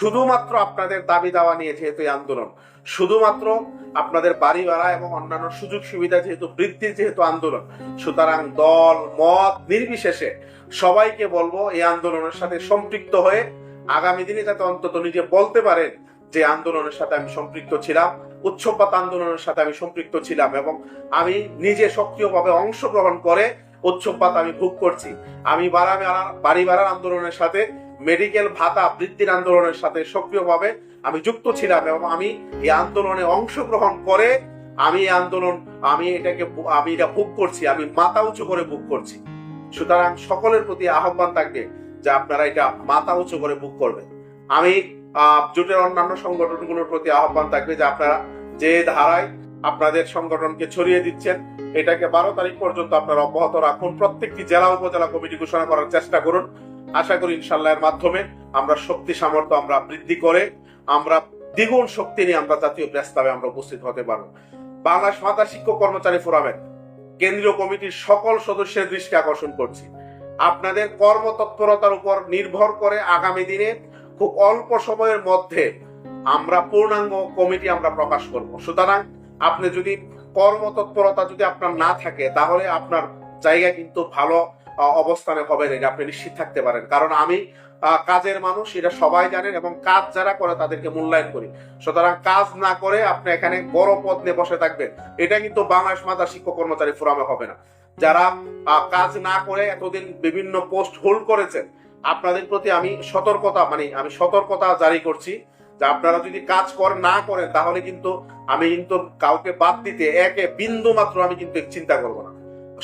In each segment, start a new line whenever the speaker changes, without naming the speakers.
শুধুমাত্র আপনাদের দাবি দাওয়া নিয়ে যেহেতু এই আন্দোলন, শুধুমাত্র আপনাদের বাড়ি ভাড়া এবং অন্যান্য সুযোগ সুবিধা যেহেতু বৃদ্ধির যেহেতু আন্দোলন, সুতরাং দল, মত নির্বিশেষে সবাইকে বলব এই আন্দোলনের সাথে সম্পৃক্ত হয়ে আগামী দিনে যাতে অন্তত নিজে বলতে পারেন যে আন্দোলনের সাথে আমি সম্পৃক্ত ছিলাম, উৎসবপাত আন্দোলনের সাথে আমি সম্পৃক্ত ছিলাম এবং আমি নিজে সক্রিয়ভাবে অংশগ্রহণ করে উৎসবপাত আমি ভোগ করছি। আমি বাড়া ভাড়ার আন্দোলনের সাথে মেডিকেল ভাতা বৃদ্ধির আন্দোলনের সাথে সক্রিয়ভাবে আমি যুক্ত ছিলাম এবং আমি এই আন্দোলনে অংশগ্রহণ করে আমি এই আন্দোলন, আমি এটাকে আমি এটা ভোগ করছি, আমি মাথা উঁচু করে ভোগ করছি। সুতরাং সকলের প্রতি আহ্বান থাকবে যে আপনারা এটা মাথা উঁচু করে বুক করবেন। আমি জোটের অন্যান্য সংগঠনগুলোর প্রতি আহ্বান থাকবে যে আপনারা যে ধারায় আপনাদের সংগঠনকে ছড়িয়ে দিচ্ছেন, এটাকে বারো তারিখ পর্যন্ত আপনারা অব্যাহত রাখুন। প্রত্যেকটি জেলা, উপজেলা কমিটি ঘোষণা করার চেষ্টা করুন। আশা করি ইনশাল্লাহ এর মাধ্যমে আমরা শক্তি সামর্থ্য আমরা বৃদ্ধি করে আমরা দ্বিগুণ শক্তি নিয়ে আমরা জাতীয় প্রস্তাবে আমরা উপস্থিত হতে পারব। বাংলাদেশ মাতা শিক্ষক কর্মচারী ফোরামের কেন্দ্রীয় কমিটির সকল সদস্যের দৃষ্টি আকর্ষণ করছি। আপনাদের কর্মতৎপরতার উপর নির্ভর করে আগামী দিনে খুব অল্প সময়ের মধ্যে আমরা পূর্ণাঙ্গ কমিটি আমরা প্রকাশ করব। সুতরাং আপনি যদি কর্মতৎপরতা যদি আপনার না থাকে, তাহলে আপনার জায়গা কিন্তু ভালো অবস্থানে হবে না, এটা আপনি নিশ্চিত থাকতে পারেন। কারণ আমি কাজের মানুষ, এটা সবাই জানেন এবং কাজ যারা করে তাদেরকে মূল্যায়ন করি। সুতরাং কাজ না করে আপনি এখানে বড় পদ নিয়ে বসে থাকবেন। এটা কিন্তু বাংলাদেশ মাতা শিক্ষক কর্মচারী ফোরামে হবে না। যারা কাজ না করে এতদিন বিভিন্ন পোস্ট হোল্ড করেছেন, আপনাদের প্রতি আমি সতর্কতা মানে আমি সতর্কতা জারি করছি যে আপনারা যদি কাজ করেন না করেন, তাহলে কিন্তু আমি কিন্তু কাউকে বাদ দিতে একে বিন্দু মাত্র আমি কিন্তু চিন্তা করব না।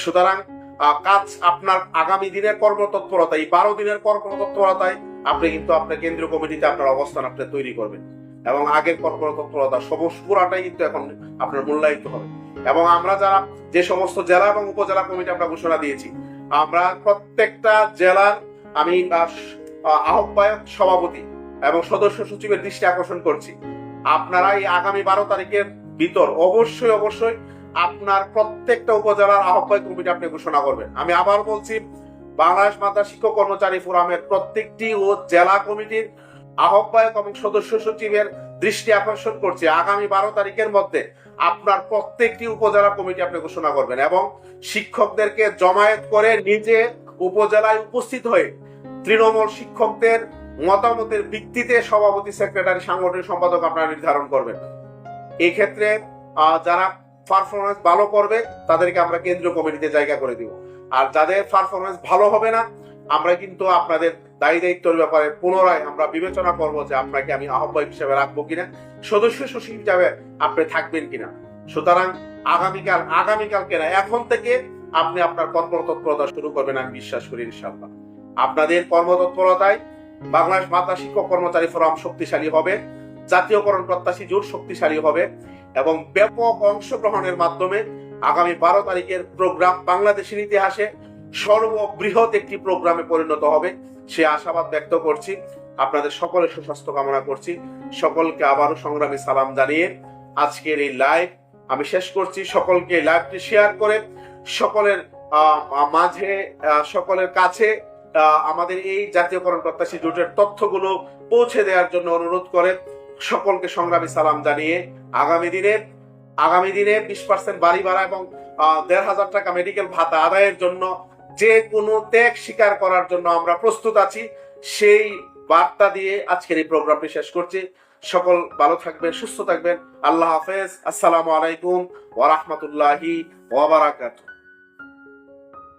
সুতরাং কাজ আপনার আগামী দিনের কর্মতৎপরতা এই বারো দিনের কর্মতৎপরতায় আপনি কিন্তু আপনার কেন্দ্রীয় কমিটিতে আপনার অবস্থান আপনি তৈরি করবেন। এবং আগের কর্মতৎপরতা সমস্ত পুরাটাই কিন্তু এখন আপনার মূল্যায়িত হবে। এবং আমরা যারা যে সমস্ত জেলা এবং উপজেলা কমিটি আমরা ঘোষণা দিয়েছি আমরা প্রত্যেকটা জেলার আমি আহ, আহ, আহ্বায়ক সভাপতি এবং সদস্য সচিবের দৃষ্টি আকর্ষণ করছি। আপনারা এই আগামী বারো তারিখের ভিতর অবশ্যই অবশ্যই আপনার প্রত্যেকটা উপজেলার আহ্বায়ক কমিটি আপনি ঘোষণা করবেন। আমি আবার বলছি, বাংলাদেশ মাতা শিক্ষক কর্মচারী ফোরামের প্রত্যেকটি ও জেলা কমিটির আহ্বায়ক এবং সদস্য সচিবের দৃষ্টি আকর্ষণ করছি। আগামী বারো তারিখের মধ্যে আপনার প্রত্যেকটি উপজেলা কমিটি আপনি ঘোষণা করবেন এবং শিক্ষকদেরকে জমায়েত করে নিজে উপজেলায় উপস্থিত হয়ে তৃণমূল শিক্ষকদের মতামতের ভিত্তিতে সভাপতি, সেক্রেটারি, সাংগঠনিক সম্পাদক আপনারা নির্ধারণ করবেন। এক্ষেত্রে যারা পারফরমেন্স ভালো করবে, তাদেরকে আমরা কেন্দ্রীয় কমিটিতে জায়গা করে দিব। আর যাদের পারফরমেন্স ভালো হবে না, আমরা কিন্তু আপনাদের দায়ী দায়িত্বের ব্যাপারে পুনরায় আমরা বিবেচনা করব যে আপনাকে আমি আহ্বায়ক হিসেবে রাখব কিনা, সদস্য সচিব হিসাবে আপনি থাকবেন কিনা। সুতরাং আগামীকাল, আগামীকালকে না, এখন থেকে আপনি আপনার কর্মতৎপরতা শুরু করবেন আমি বিশ্বাস করি ইনশাল্লাহ আপনাদের কর্মতৎপরতায় বাংলাদেশ মাতা শিক্ষক কর্মচারী ফোরাম শক্তিশালী হবে, জাতীয়করণ প্রত্যাশী জোট শক্তিশালী হবে এবং ব্যাপক অংশগ্রহণের মাধ্যমে আগামী বারো তারিখের প্রোগ্রাম বাংলাদেশের ইতিহাসে সর্ববৃহৎ একটি প্রোগ্রামে পরিণত হবে। সে আশাবাদ ব্যক্ত করছি। আপনাদের সকলের সুস্বাস্থ্য কামনা করছি। সকলকে আবারও সংগ্রামী সালাম জানিয়ে আজকের এই লাইভ আমি শেষ করছি। সকলকে লাইভটি শেয়ার করে সকলের মাঝে সকলের কাছে আমাদের এই জাতীয়করণ প্রত্যাশী জোটের তথ্যগুলো পৌঁছে দেওয়ার জন্য অনুরোধ করে সকলকে সংগ্রামী সালাম জানিয়ে আগামী দিনে আগামী দিনে বিশ পার্সেন্ট বাড়ি ভাড়া এবং দেড় হাজার টাকা মেডিকেল ভাতা আদায়ের জন্য যে কোনো ত্যাগ স্বীকার করার জন্য আমরা প্রস্তুত আছি। সেই বার্তা দিয়ে আজকের এই প্রোগ্রামটি শেষ করছি। সকল ভালো থাকবেন, সুস্থ থাকবেন। আল্লাহ হাফেজ। আসসালামু আলাইকুম ওয়া রাহমাতুল্লাহি ওয়া বারাকাতুহু।